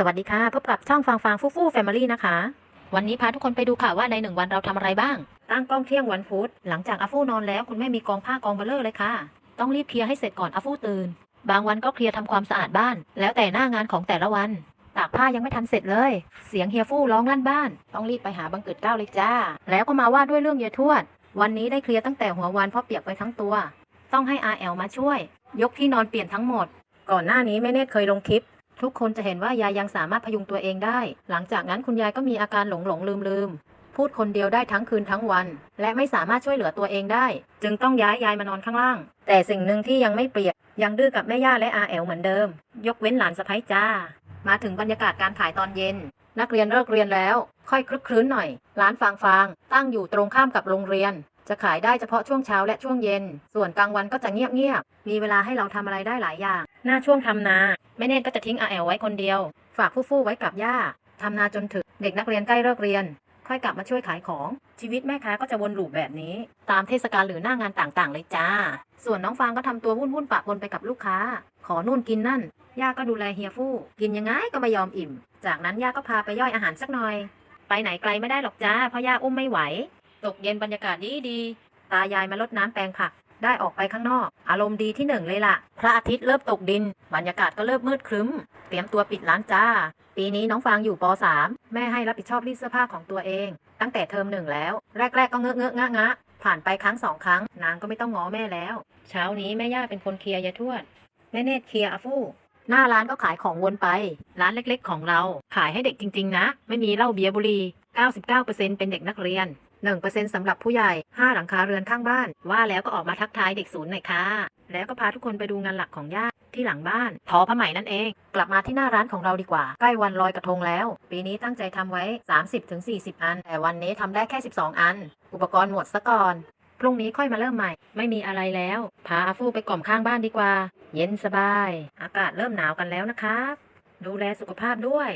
สวัสดีค่ะ พบกับช่องฟางฟางฟูฟูแฟมิลี่นะคะ วันนี้พาทุกคนไปดูค่ะว่าในหนึ่งวันเราทำอะไรบ้าง ตั้งกล้องเที่ยงวันพุธหลังจากอาฟูนอนแล้วคุณแม่มีกองผ้ากองเบลเลอร์เลยค่ะ ต้องรีบเคลียร์ให้เสร็จก่อนอาฟูตื่น บางวันก็เคลียร์ทำความสะอาดบ้าน แล้วแต่หน้างานของแต่ละวัน ตากผ้ายังไม่ทันเสร็จเลย เสียงเฮียฟู่ร้องลั่นบ้าน ต้องรีบไปหาบังเกิดเก้าเลยจ้า แล้วก็มาว่าด้วยเรื่องเยทวด วันนี้ได้เคลียร์ตั้งแต่หัววันเพราะเปียกไปทั้งตัว ต้องให้อาแอลมาช่วย ยกที่นอนเปลี่ยนทั้งหมด ก่อนหน้านี้แม่เนตเคยลงคลิป ทุกคนจะเห็นว่ายายยังสามารถพยุงตัวเองได้ หลังจากนั้นคุณยายก็มีอาการหลงหลงลืมลืมพูดคนเดียวได้ทั้งคืนทั้งวัน และไม่สามารถช่วยเหลือตัวเองได้ จึงต้องย้ายยายมานอนข้างล่าง แต่สิ่งหนึ่งที่ยังไม่เปลี่ยนยังดื้อกับแม่ย่าและอาแอลเหมือนเดิม ยกเว้นหลานสะพ้ยจ้า มาถึงบรรยากาศการขายตอนเย็น นักเรียนเลิกเรียนแล้ว ค่อยคลึกคลื้นหน่อย ร้านฟางฟางตั้งอยู่ตรงข้ามกับโรงเรียน จะขายได้เฉพาะช่วงเช้าและช่วงเย็น ส่วนกลางวันก็จะเงียบๆมีเวลาให้เราทำอะไรได้หลายอย่าง หน้าช่วงทำนา แม่เนตรก็จะทิ้งอาแอลไว้คนเดียว ฝากฟู่ๆไว้กับย่าทำนาจนถึงเด็กนักเรียนใกล้เลิกเรียน ค่อยกลับมาช่วยขายของ ชีวิตแม่ค้าก็จะวนลูปแบบนี้ ตามเทศกาลหรือหน้างานต่างๆ เลยจ้า ส่วนน้องฟางก็ทำตัววุ่นๆปะปนไปกับลูกค้า ขอนู่นกินนั่น ย่าก็ดูแลเฮียฟู่ กินยังไงก็ไม่ยอมอิ่ม จากนั้นย่าก็พาไปย่อยอาหารสักหน่อย ไปไหนไกลไม่ได้หรอกจ้า เพราะย่าอุ้มไม่ไหว ตกเย็นบรรยากาศดีดีๆตายายมาลดน้ำแปลงผัก ได้ออกไปข้างนอก อารมณ์ดีที่หนึ่งเลยล่ะ พระอาทิตย์เริ่มตกดิน บรรยากาศก็เริ่มมืดครึ้ม เตรียมตัวปิดร้านจ้า ปีนี้น้องฟางอยู่ป .3 แม่ให้รับผิดชอบรีดเสื้อผ้าของตัวเอง ตั้งแต่เทอมหนึ่งแล้ว แรก ๆ ก็เงอะเงอะงะงะผ่านไปครั้งสองครั้ง นางก็ไม่ต้องง้อแม่แล้ว เช้านี้แม่ย่าเป็นคนเคลียร์ยาทวดแม่เนตรเคลียร์อาฟู่หน้าร้านก็ขายของวนไป ร้านเล็กๆ ของเรา ขายให้เด็กจริง ๆ นะ ไม่มีเหล้าเบียร์บุหรี่ 99%เป็นเด็กนักเรียน 1%สำหรับผู้ใหญ่ 5 หลังคาเรือนข้างบ้าน ว่าแล้วก็ออกมาทักทายเด็กศูนย์หน่อยค่ะ แล้วก็พาทุกคนไปดูงานหลักของย่าที่หลังบ้านทอผ้าไหมนั่นเอง กลับมาที่หน้าร้านของเราดีกว่า ใกล้วันลอยกระทงแล้ว ปีนี้ตั้งใจทำไว้ 30-40 อัน แต่วันนี้ทำได้แค่ 12 อัน อุปกรณ์หมดซะก่อนพรุ่งนี้ค่อยมาเริ่มใหม่ ไม่มีอะไรแล้ว พาอาฟูไปกล่อมข้างบ้านดีกว่า เย็นสบาย อากาศเริ่มหนาวกันแล้วนะครับ ดูแลสุขภาพด้วย